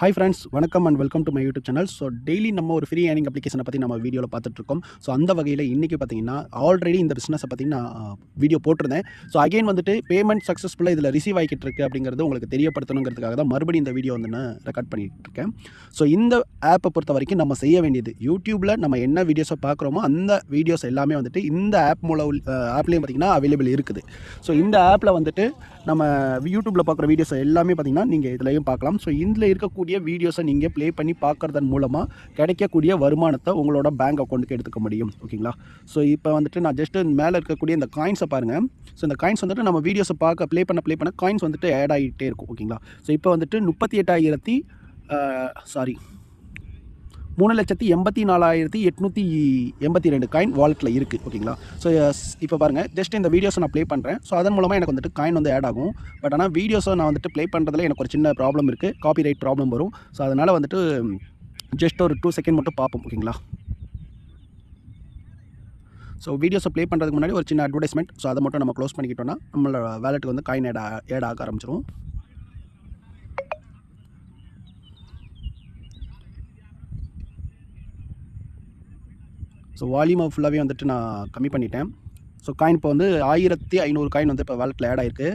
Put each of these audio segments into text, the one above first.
Hi friends வணக்கம் and welcome to my YouTube channel so daily நம்ம ஒரு free earning அப்ளிகேஷனை பற்றி நம்ம வீடியோவில் பார்த்துட்ருக்கோம். ஸோ அந்த வகையில் இன்றைக்கி பார்த்தீங்கன்னா ஆல்ரெடி இந்த பிஸ்னஸை பற்றி நான் வீடியோ போட்டிருந்தேன். ஸோ அகைன் வந்துட்டு பேமெண்ட் சக்ஸஸ்ஃபுல்லாக இதில் ரிசீவ் ஆகிட்டு இருக்குது அப்படிங்கிறது உங்களுக்கு தெரியப்படுத்தணுங்கிறதுக்காக தான் மறுபடியும் இந்த வீடியோ வந்து நான் ரெக்கார்ட் பண்ணிகிட்டு இருக்கேன் ஸோ இந்த ஆப்பை பொறுத்த வரைக்கும் நம்ம செய்ய வேண்டியது யூடியூப்பில் நம்ம என்ன வீடியோஸை பார்க்குறோமோ அந்த வீடியோஸ் எல்லாமே வந்துட்டு இந்த ஆப் மூலம் ஆப்லேயும் பார்த்திங்கன்னா அவைலபிள் இருக்குது. ஸோ இந்த ஆப்பில் வந்துட்டு நம்ம யூடியூப்பில் பார்க்குற வீடியோஸ் எல்லாமே பார்த்திங்கன்னா நீங்கள் இதுலையும் பார்க்கலாம். ஸோ இதில் இருக்கக்கூடிய வீடியோஸை நீங்கள் ப்ளே பண்ணி பார்க்குறதன் மூலமாக கிடைக்கக்கூடிய வருமானத்தை உங்களோட பேங்க் அக்கௌண்ட்டுக்கு எடுத்துக்க முடியும். ஓகேங்களா ஸோ இப்போ வந்துட்டு நான் ஜஸ்ட்டு மேலே இருக்கக்கூடிய இந்த காயின்ஸை பாருங்கள் ஸோ இந்த காயின்ஸ் வந்துட்டு நம்ம வீடியோஸை பார்க்க ப்ளே பண்ண ப்ளே பண்ண காயின்ஸ் வந்துட்டு ஆட் ஆகிட்டே இருக்கும். ஓகேங்களா ஸோ இப்போ வந்துட்டு முப்பத்தி எட்டாயிரத்தி சாரி மூணு லட்சத்தி எண்பத்தி நாலாயிரத்தி எட்நூற்றி எண்பத்தி ரெண்டு காயின் வாலெட்டில் இருக்குது ஓகேங்களா ஸோ இப்போ பாருங்கள் ஜஸ்ட் இந்த வீடியோஸை நான் ப்ளே பண்ணுறேன் ஸோ அதன் மூலமாக எனக்கு வந்துட்டு காயின் வந்து ஆட் ஆகும். பட் ஆனால் வீடியோஸை நான் வந்துட்டு ப்ளே பண்ணுறதுல எனக்கு ஒரு சின்ன ப்ராப்ளம் இருக்குது காப்பி ரைட் ப்ராப்ளம் வரும். ஸோ அதனால் வந்துட்டு ஜஸ்ட் ஒரு டூ செகண்ட் மட்டும் பார்ப்போம் ஓகேங்களா ஸோ வீடியோஸை ப்ளே பண்ணுறதுக்கு முன்னாடி ஒரு சின்ன அட்வர்டைஸ்மெண்ட் ஸோ அதை மட்டும் நம்ம க்ளோஸ் பண்ணிக்கிட்டோம்னா நம்மளோட வேலெட்டுக்கு வந்து காயின் ஆட் ஆட் ஆக ஆரம்பிச்சிடும் ஸோ வால்யூமை ஃபுல்லாகவே வந்துட்டு நான் கம்மி பண்ணிட்டேன். ஸோ காயின் இப்போ வந்து ஆயிரத்தி ஐநூறு காயின் வந்து இப்போ வேலெட்டில் ஆட் ஆயிருக்கு.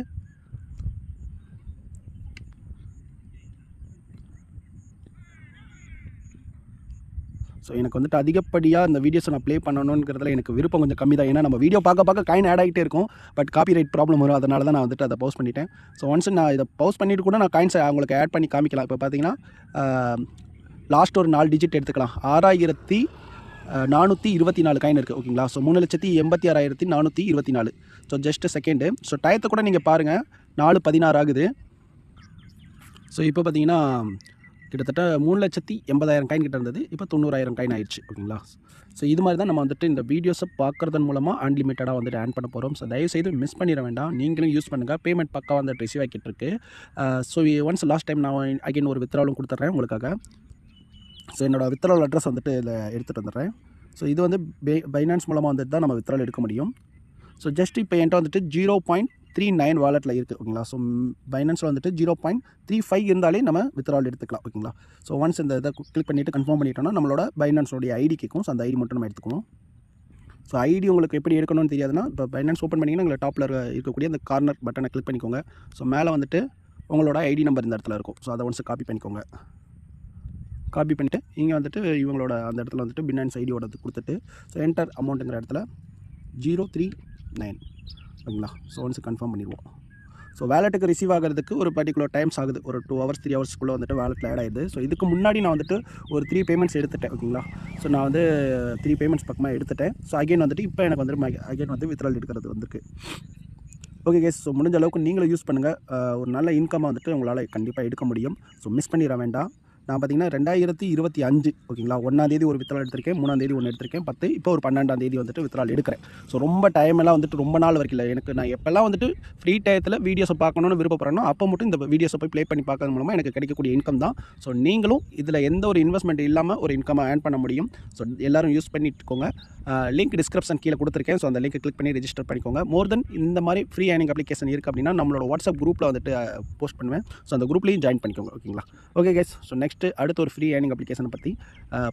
ஸோ எனக்கு வந்துட்டு அதிகப்படியாக இந்த வீடியோஸை நான் ப்ளே பண்ணணுங்கிறதுல எனக்கு விருப்பம் கொஞ்சம் கம்மி தான். ஏன்னா நம்ம வீடியோ பார்க்க பார்க்க காயின் ஆட் ஆகிட்டே இருக்கும். பட் காப்பி ரைட் ப்ராப்ளம் வரும். அதனால தான் நான் வந்துட்டு அதை பவுஸ் பண்ணிட்டேன். ஸோ ஒன்ஸ் நான் இதை பவுஸ் பண்ணிட்டு கூட நான் காயின்ஸை அவங்களுக்கு ஆட் பண்ணி காமிக்கலாம். இப்போ பார்த்தீங்கன்னா லாஸ்ட் ஒரு நாலு டிஜிட் எடுத்துக்கலாம். ஆறாயிரத்தி நானூற்றி இருபத்தி நாலு காயின் இருக்குது ஓகேங்களா ஸோ மூணு லட்சத்தி எண்பத்தி ஆறாயிரத்தி நானூற்றி இருபத்தி நாலு. ஸோ ஜஸ்ட்டு செகண்டு ஸோ டயத்தை கூட நீங்கள் பாருங்கள் நாலு பதினாறு ஆகுது. ஸோ இப்போ பார்த்தீங்கன்னா கிட்டத்தட்ட மூணு லட்சத்தி எண்பதாயிரம் காயின் கிட்ட இருந்தது. இப்போ தொண்ணூறாயிரம் காயின் ஆயிடுச்சு ஓகேங்களா ஸோ இது மாதிரி தான் நம்ம வந்துட்டு இந்த வீடியோஸை பார்க்குறதன் மூலமாக அன்லிமிட்டடாக வந்துட்டு ஆன் பண்ண போகிறோம் ஸோ தயவுசெய்து மிஸ் பண்ணிட வேண்டாம். நீங்களும் யூஸ் பண்ணுங்கள் பேமெண்ட் பக்கம் வந்து ரிசீவ் ஆகிட்டு இருக்கு. ஸோ ஒன்ஸ் லாஸ்ட் டைம் நான் அகைன் ஒரு வித்ராவலும் கொடுத்துட்றேன் உங்களுக்காக. ஸோ என்னோடய வித்ரால் அட்ரஸ் வந்துட்டு இதில் எடுத்துகிட்டு வந்துடுறேன். ஸோ இது வந்து பே பைனான்ஸ் மூலமாக வந்துட்டு தான் நம்ம வித்ரால் எடுக்க முடியும். ஸோ ஜஸ்ட் இப்போ என்கிட்ட வந்துட்டு ஜீரோ பாயிண்ட் த்ரீ நைன் வாலெட்டில் இருக்குது ஓகேங்களா ஸோ பைனான்ஸில் வந்துட்டு ஜீரோ பாயிண்ட் த்ரீ ஃபைவ் இருந்தாலே நம்ம வித்ரால் எடுத்துக்கலாம் ஓகேங்களா ஸோ ஒன்ஸ் இந்த இதை கிளிக் பண்ணிவிட்டு கன்ஃபார்ம் பண்ணிட்டோம்னா நம்மளோட பைனான்ஸோடைய ஐடி கேட்கும். ஸோ அந்த ஐடி மட்டும் நம்ம எடுத்துக்கணும். ஸோ ஐடி உங்களுக்கு எப்படி எடுக்கணும்னு தெரியாதுன்னா இப்போ பைனான்ஸ் ஓப்பன் பண்ணிங்கன்னா உங்களை டாப்பில் இருக்கக்கூடிய அந்த கார்னர் பட்டனை கிளிக் பண்ணிக்கோங்க. ஸோ மேலே வந்துட்டு உங்களோட ஐடி நம்பர் இந்த இடத்துல இருக்கும். ஸோ அதை ஒன்ஸ் காப்பி பண்ணிக்கோங்க. காப்பி பண்ணிவிட்டு இங்கே வந்துட்டு இவங்களோட அந்த இடத்துல வந்துட்டு பினான்ஸ் ஐடியோட கொடுத்துட்டு ஸோ என்டர் அமௌண்ட்டுங்கிற இடத்துல ஜீரோ த்ரீ நைன் ஓகேங்களா ஸோ ஒன்ஸ் கன்ஃபார்ம் பண்ணிடுவோம். ஸோ வேலெட்டுக்கு ரிசீவ் ஆகிறதுக்கு ஒரு பர்டிகுலர் டைம்ஸ் ஆகுது. ஒரு டூ ஹவர்ஸ் த்ரீ ஹவர்ஸ்க்குள்ளே வந்துட்டு வேலெட்டில் ஆட் ஆகுது ஸோ இதுக்கு முன்னாடி நான் வந்துட்டு ஒரு த்ரீ பேமெண்ட்ஸ் எடுத்துட்டேன். ஓகேங்களா ஸோ நான் வந்து த்ரீ பேமெண்ட்ஸ் பக்கமாக எடுத்துட்டேன். ஸோ அகைன் வந்துட்டு இப்போ எனக்கு வந்துட்டு அகைன் வந்து வித்ரால் எடுக்கிறது வந்துருக்கு. ஓகே கேஸ் ஸோ முடிஞ்ச அளவுக்கு நீங்களும் யூஸ் பண்ணுங்கள் ஒரு நல்ல இன்கம்மை வந்துட்டு உங்களால் கண்டிப்பாக எடுக்க முடியும். ஸோ மிஸ் பண்ணிட வேண்டாம். நான் பார்த்தீங்கன்னா ரெண்டாயிரத்தி இருபத்தி அஞ்சு ஓகேங்களா? ஒன்றாந்தேதி ஒரு வித்ரால் எடுத்திருக்கேன் மூணாந்தேதி ஒன்று எடுத்திருக்கேன் பத்து இப்போ ஒரு பன்னெண்டாம் தேதி வந்துட்டு வித்ரால் எடுக்கிறேன். ஸோ ரொம்ப டைம் எல்லாம் வந்துட்டு ரொம்ப நாள் வரைக்கும் இல்லை. எனக்கு நான் எப்போல்லாம் வந்துட்டு ஃப்ரீ டயத்தில் வீடியோஸை பார்க்கணுன்னு விருப்பப்படுறேனோ அப்போ மட்டும் இந்த வீடியோஸை போய் ப்ளே பண்ணி பார்க்கறது மூலமாக எனக்கு கிடைக்கக்கூடிய இன்கம் தான். ஸோ நீங்களும் இதில் எந்த ஒரு இன்வெஸ்ட்மெண்ட் இல்லாமல் ஒரு இன்கம் ஏர்ன் பண்ண முடியும். ஸோ எல்லோரும் யூஸ் பண்ணிட்டுக்கோங்க. லிங்க் டிஸ்கிரிப்ஷன் கீழே கொடுத்துருக்கேன். ஸோ அந்த லிங்க் கிளிக் பண்ணி ரெஜிஸ்டர் பண்ணிக்கோங்க. மோர் தென் இந்த மாதிரி ஃப்ரீ ஏர்னிங் அப்ளிகேஷன் இருக்குது அப்படின்னா நம்மளோட வாட்ஸ்அப் குரூப்பில் வந்துட்டு போஸ்ட் பண்ணுவேன். ஸோ அந்த குரூப்லேயும் ஜாயின் பண்ணிக்கோங்க ஓகேங்களா? Okay case so next next அடுத்து ஒரு ஃப்ரீ ஏர்னிங் அப்ளிகேஷனை பற்றி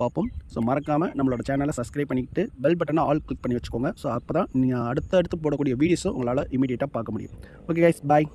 பார்ப்போம். ஸோ மறக்காமல் நம்மளோட சேனலை சப்ஸ்கிரைப் பண்ணிக்கிட்டு பெல் பட்டனை ஆல் கிளிக் பண்ணி வச்சுக்கோங்க. ஸோ அப்போ தான் நீங்கள் அடுத்தடுத்து போடக்கூடிய வீடியோஸும் உங்களால் இமீடியட்டாக பார்க்க முடியும். Okay guys bye